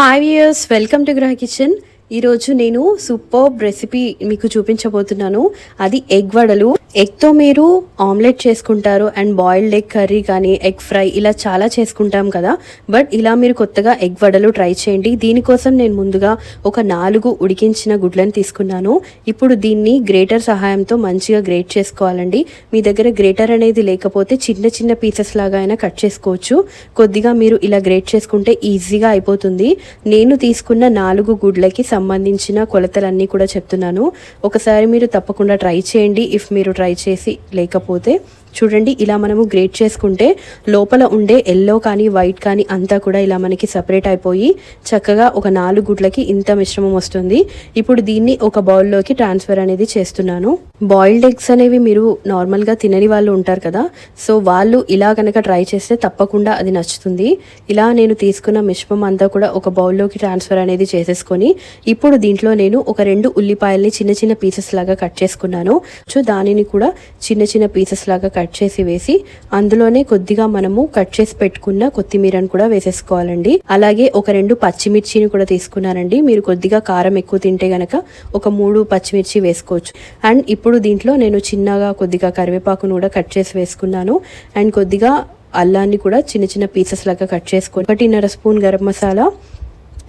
Hi viewers welcome to Gruha kitchen ఈరోజు నేను super recipe మీకు చూపించబోతున్నాను. అది ఎగ్ వడలు. ఎగ్తో మీరు ఆమ్లెట్ చేసుకుంటారు అండ్ బాయిల్డ్ ఎగ్ కర్రీ కానీ ఎగ్ ఫ్రై ఇలా చాలా చేసుకుంటాం కదా. బట్ ఇలా మీరు కొత్తగా ఎగ్ వడలు ట్రై చేయండి. దీనికోసం నేను ముందుగా ఒక నాలుగు ఉడికించిన గుడ్లను తీసుకున్నాను. ఇప్పుడు దీన్ని గ్రేటర్ సహాయంతో మంచిగా గ్రేట్ చేసుకోవాలండి. మీ దగ్గర గ్రేటర్ అనేది లేకపోతే చిన్న చిన్న పీసెస్ లాగా అయినా కట్ చేసుకోవచ్చు. కొద్దిగా మీరు ఇలా గ్రేట్ చేసుకుంటే ఈజీగా అయిపోతుంది. నేను తీసుకున్న నాలుగు గుడ్లకి సంబంధించిన కొలతలన్నీ కూడా చెప్తున్నాను. ఒకసారి మీరు తప్పకుండా ట్రై చేయండి. ఇఫ్ మీరు ట్రై చేసి లేకపోతే చూడండి ఇలా మనము గ్రేట్ చేసుకుంటే లోపల ఉండే ఎల్లో కానీ వైట్ కానీ అంతా కూడా ఇలా మనకి సపరేట్ అయిపోయి చక్కగా ఒక నాలుగు గుడ్లకి ఇంత మిశ్రమం వస్తుంది. ఇప్పుడు దీన్ని ఒక బౌల్లోకి ట్రాన్స్ఫర్ అనేది చేస్తున్నాను. బాయిల్డ్ ఎగ్స్ అనేవి మీరు నార్మల్గా తినని వాళ్ళు ఉంటారు కదా సో వాళ్ళు ఇలా కనుక ట్రై చేస్తే తప్పకుండా అది నచ్చుతుంది. ఇలా నేను తీసుకున్న మిశ్రమం అంతా కూడా ఒక బౌల్లోకి ట్రాన్స్ఫర్ అనేది చేసేసుకొని ఇప్పుడు దీంట్లో నేను ఒక రెండు ఉల్లిపాయల్ని చిన్న చిన్న పీసెస్ లాగా కట్ చేసుకున్నాను. సో దానిని కూడా చిన్న చిన్న పీసెస్ లాగా కట్ చేసి వేసి అందులోనే కొద్దిగా మనము కట్ చేసి పెట్టుకున్న కొత్తిమీరను కూడా వేసేసుకోవాలండి. అలాగే ఒక రెండు పచ్చిమిర్చిని కూడా తీసుకున్నానండి. మీరు కొద్దిగా కారం ఎక్కువ తింటే గనక ఒక మూడు పచ్చిమిర్చి వేసుకోవచ్చు. అండ్ ఇప్పుడు దీంట్లో నేను చిన్నగా కొద్దిగా కరివేపాకును కూడా కట్ చేసి వేసుకున్నాను. అండ్ కొద్దిగా అల్లాన్ని కూడా చిన్న చిన్న పీసెస్ లాగా కట్ చేసుకొని ఒకటిన్నర స్పూన్ గరం మసాలా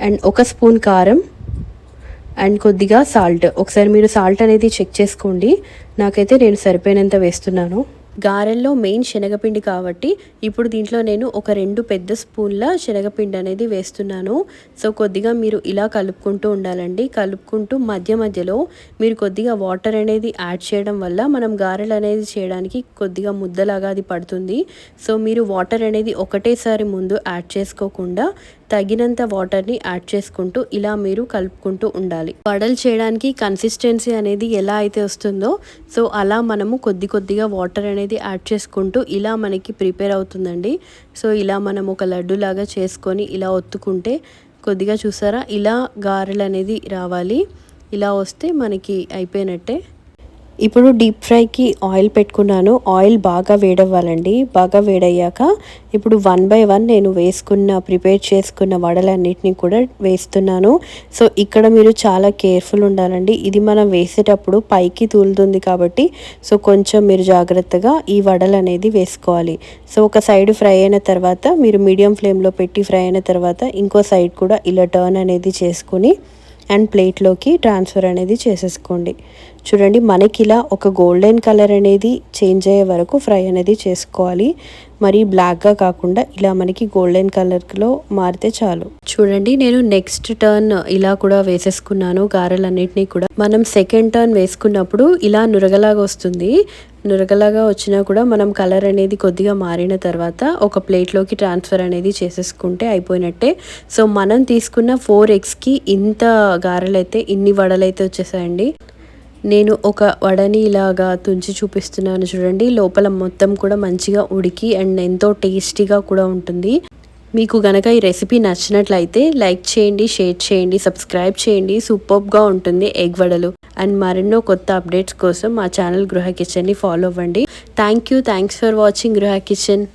అండ్ ఒక స్పూన్ కారం అండ్ కొద్దిగా సాల్ట్. ఒకసారి మీరు సాల్ట్ అనేది చెక్ చేసుకోండి. నాకైతే నేను సరిపోయినంత వేస్తున్నాను. గారెల్లో మెయిన్ శనగపిండి కాబట్టి ఇప్పుడు దీంట్లో నేను ఒక రెండు పెద్ద స్పూన్ల శనగపిండి అనేది వేస్తున్నాను. సో కొద్దిగా మీరు ఇలా కలుపుకుంటూ ఉండాలండి. కలుపుకుంటూ మధ్య మధ్యలో మీరు కొద్దిగా వాటర్ అనేది యాడ్ చేయడం వల్ల మనం గారెలు అనేది చేయడానికి కొద్దిగా ముద్దలాగా అది పడుతుంది. సో మీరు వాటర్ అనేది ఒకటేసారి ముందు యాడ్ చేసుకోకుండా తగినంత వాటర్ని యాడ్ చేసుకుంటూ ఇలా మీరు కలుపుకుంటూ ఉండాలి. వడలు చేయడానికి కన్సిస్టెన్సీ అనేది ఎలా అయితే వస్తుందో సో అలా మనము కొద్ది కొద్దిగా వాటర్ అనేది యాడ్ చేసుకుంటూ ఇలా మనకి ప్రిపేర్ అవుతుందండి. సో ఇలా మనం ఒక లడ్డు లాగా చేసుకొని ఇలా ఒత్తుకుంటే కొద్దిగా చూసారా? ఇలా గారెలు అనేది రావాలి. ఇలా వస్తే మనకి అయిపోయినట్టే. ఇప్పుడు డీప్ ఫ్రైకి ఆయిల్ పెట్టుకున్నాను. ఆయిల్ బాగా వేడవ్వాలండి. బాగా వేడయ్యాక ఇప్పుడు వన్ బై వన్ నేను వేసుకున్న ప్రిపేర్ చేసుకున్న వడలన్నిటిని కూడా వేస్తున్నాను. సో ఇక్కడ మీరు చాలా కేర్ఫుల్ ఉండాలండి. ఇది మనం వేసేటప్పుడు పైకి తూలుతుంది కాబట్టి సో కొంచెం మీరు జాగ్రత్తగా ఈ వడలు అనేది వేసుకోవాలి. సో ఒక సైడ్ ఫ్రై అయిన తర్వాత మీరు మీడియం ఫ్లేమ్లో పెట్టి ఫ్రై అయిన తర్వాత ఇంకో సైడ్ కూడా ఇలా టర్న్ అనేది చేసుకుని అండ్ ప్లేట్లోకి ట్రాన్స్ఫర్ అనేది చేసేసుకోండి. చూడండి మనకి ఇలా ఒక గోల్డెన్ కలర్ అనేది చేంజ్ అయ్యే వరకు ఫ్రై అనేది చేసుకోవాలి. మరి బ్లాక్గా కాకుండా ఇలా మనకి గోల్డెన్ కలర్లో మారితే చాలు. చూడండి నేను నెక్స్ట్ టర్న్ ఇలా కూడా వేసేసుకున్నాను గారెలన్నింటినీ కూడా. మనం సెకండ్ టర్న్ వేసుకున్నప్పుడు ఇలా నురగలాగా వస్తుంది. నురగలాగా వచ్చినా కూడా మనం కలర్ అనేది కొద్దిగా మారిన తర్వాత ఒక ప్లేట్లోకి ట్రాన్స్ఫర్ అనేది చేసేసుకుంటే అయిపోయినట్టే. సో మనం తీసుకున్న ఫోర్ ఎగ్స్కి ఇంత గారెలైతే ఇన్ని వడలైతే వచ్చేసాయండి. నేను ఒక వడని ఇలాగా తుంచి చూపిస్తున్నాను చూడండి. లోపల మొత్తం కూడా మంచిగా ఉడికి అండ్ ఎంతో టేస్టీగా కూడా ఉంటుంది. మీకు గనక ఈ రెసిపీ నచ్చినట్లయితే లైక్ చేయండి షేర్ చేయండి సబ్స్క్రైబ్ చేయండి. సూపర్గా ఉంటుంది ఎగ్ వడలు. అండ్ మరెన్నో కొత్త అప్డేట్స్ కోసం మా ఛానల్ గృహ కిచెన్ని ఫాలో అవ్వండి. Thank you. Thanks for watching Gruha kitchen.